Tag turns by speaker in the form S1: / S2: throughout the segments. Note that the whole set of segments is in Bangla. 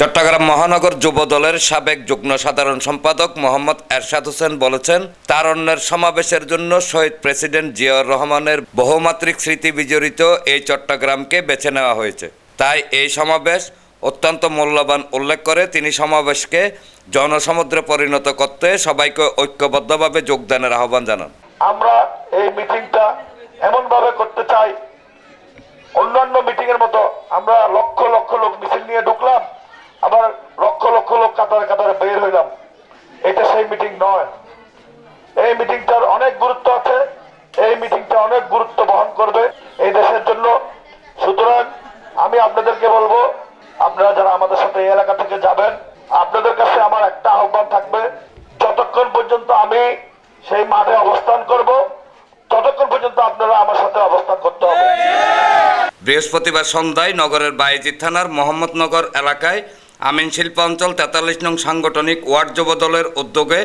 S1: চট্টগ্রাম মহানগর যুব দলের সাবেক যুগ্ম সাধারণ সম্পাদক মোহাম্মদ এরশাদ হোসেন বলেছেন, তারণ্যের সমাবেশের জন্য শহীদ প্রেসিডেন্ট জিয়াউর রহমানের বহুমাত্রিক স্মৃতি বিজড়িত এই চট্টগ্রামকে বেছে নেওয়া হয়েছে। তাই এই সমাবেশ অত্যন্ত মূল্যবান উল্লেখ করে তিনি সমাবেশকে জনসমুদ্রে পরিণত করতে সবাইকে ঐক্যবদ্ধভাবে যোগদানের আহ্বান জানান।
S2: আমরা এই মিটিংটা এমন ভাবে করতে চাই, অন্যান্য মিটিং এর মতো আমরা লক্ষ লক্ষ লোক মিছিল নিয়ে ঢুকলাম আবার লক্ষ লক্ষ লোক কাতারে কাতারে বের হইলাম। এটা সেই মিটিং নয়। এই মিটিংটার অনেক গুরুত্ব আছে। এই মিটিংটা অনেক গুরুত্ব বহন করবে এই দেশের জন্য। সুতরাং আমি আপনাদেরকে বলব, আপনারা যারা আমাদের সাথে এই এলাকা থেকে যাবেন, আপনাদের কাছে আমার একটা আহ্বান থাকবে। যতক্ষণ পর্যন্ত আমি সেই মাঠে অবস্থান করব, ততক্ষণ পর্যন্ত আপনারা আমার সাথে অবস্থান করতে হবে।
S1: বৃহস্পতিবার সন্ধ্যায় নগরের বাইজি থানার মোহাম্মদনগর এলাকায় আমিন শিল্প অঞ্চল তেতাল্লিশ নং সাংগঠনিক ওয়ার্ড যুব দলের উদ্যোগে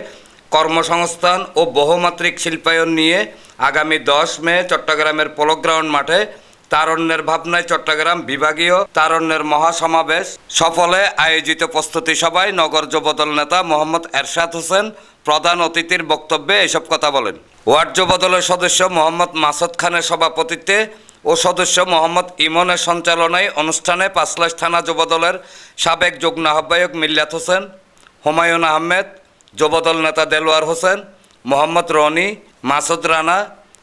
S1: কর্মসংস্থান ও বহুমাত্রিক শিল্পায়ন নিয়ে আগামী দশ মে চট্টগ্রামের পোলো গ্রাউন্ড মাঠে তারণ্যের ভাবনায় চট্টগ্রাম বিভাগীয় তারণ্যের মহাসমাবেশ সফলে আয়োজিত প্রস্তুতি সভায় নগর যুবদল নেতা মোহাম্মদ এরশাদ হোসেন প্রধান অতিথির বক্তব্যে এসব কথা বলেন। ওয়ার্ড যুবদলের সদস্য মোহাম্মদ মাসুদ খানের সভাপতিত্বে ও সদস্য মোহাম্মদ ইমনের সঞ্চালনায় অনুষ্ঠানে পাঁচলাশ থানা যুবদলের সাবেক যুগ্ম আহ্বায়ক মিল্লাত হোসেন, হুমায়ুন আহমেদ, যুবদল নেতা দেলোয়ার হোসেন, মোহাম্মদ রনি, মাসুদ রানা,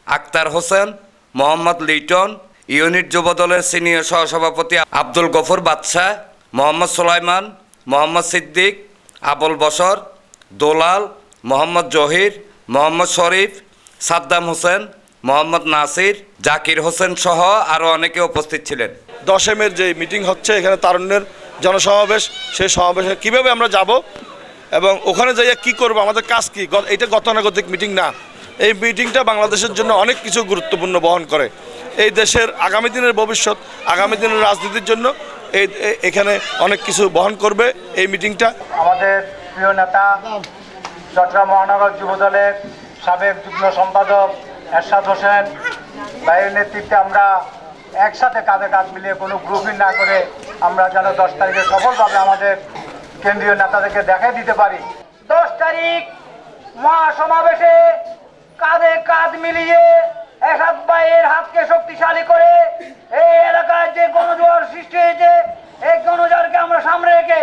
S1: আক্তার হোসেন, মোহাম্মদ লিটন, ইউনিট যুবদলের সিনিয়র সহসভাপতি আব্দুল গফুর বাদশাহ, মোহাম্মদ সুলাইমান, মোহাম্মদ সিদ্দিক, আবুল বসর দোলাল, মোহাম্মদ জহির, মোহাম্মদ শরীফ, সাদ্দাম হোসেন, মোহাম্মদ নাসির জাকির হোসেন সহ আরও অনেকে উপস্থিত ছিলেন।
S3: দশ এমের যে মিটিং হচ্ছে এখানে তারুণ্যের জনসমাবেশ সেই সমাবেশে কীভাবে আমরা যাব এবং ওখানে যাইয়া কি করব আমাদের কাজ কি? এটা গতানুগতিক মিটিং না। এই মিটিংটা বাংলাদেশের জন্য অনেক কিছু গুরুত্বপূর্ণ বহন করে। এই দেশের আগামী দিনের ভবিষ্যৎ আগামী দিনের রাজনীতির জন্য এই এখানে অনেক কিছু বহন করবে এই মিটিংটা।
S4: আমাদের প্রিয় নেতা চট্টগ্রাম মহানগর যুবদলের সাবেক যুগ্ম সম্পাদক এরশাদ হোসেন ভাইয়ের নেতৃত্বে আমরা একসাথে কাঁধে কাঁধ মিলিয়ে কোনো গ্রুপিং না করে আমরা যেন দশ তারিখে সফলভাবে আমাদের কেন্দ্রীয় নেতাদেরকে দেখাই দিতে পারি। দশ তারিখ মহাসমাবেশে কাঁধে কাঁধ মিলিয়ে এরশাদ ভাইয়ের হাতকে শক্তিশালী করে এই এলাকায় যে গণজোয়ার সৃষ্টি হয়েছে এই গণজোয়ারকে আমরা সামনে রেখে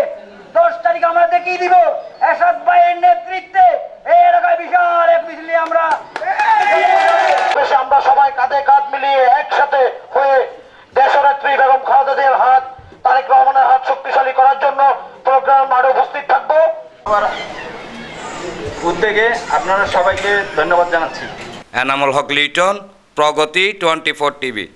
S4: দশ তারিখ আমরা দেখিয়ে দিব এরশাদ ভাইয়ের নেতৃত্বে এই এলাকায় বিশাল এক মিছিল নিয়ে আমরা
S2: বেশি আমরা সবাই কাঁধে কাঁধ মিলিয়ে একসাথে হয়ে দেশনেত্রী বেগম খালেদা জিয়ার হাত তারেক রহমানের হাত শক্তিশালী করার জন্য প্রোগ্রাম আরও উপস্থিত থাকব।
S4: উদ্যোগে আপনারা সবাইকে ধন্যবাদ জানাচ্ছি।
S1: Enamul Haque Liton Pragati twenty four TV.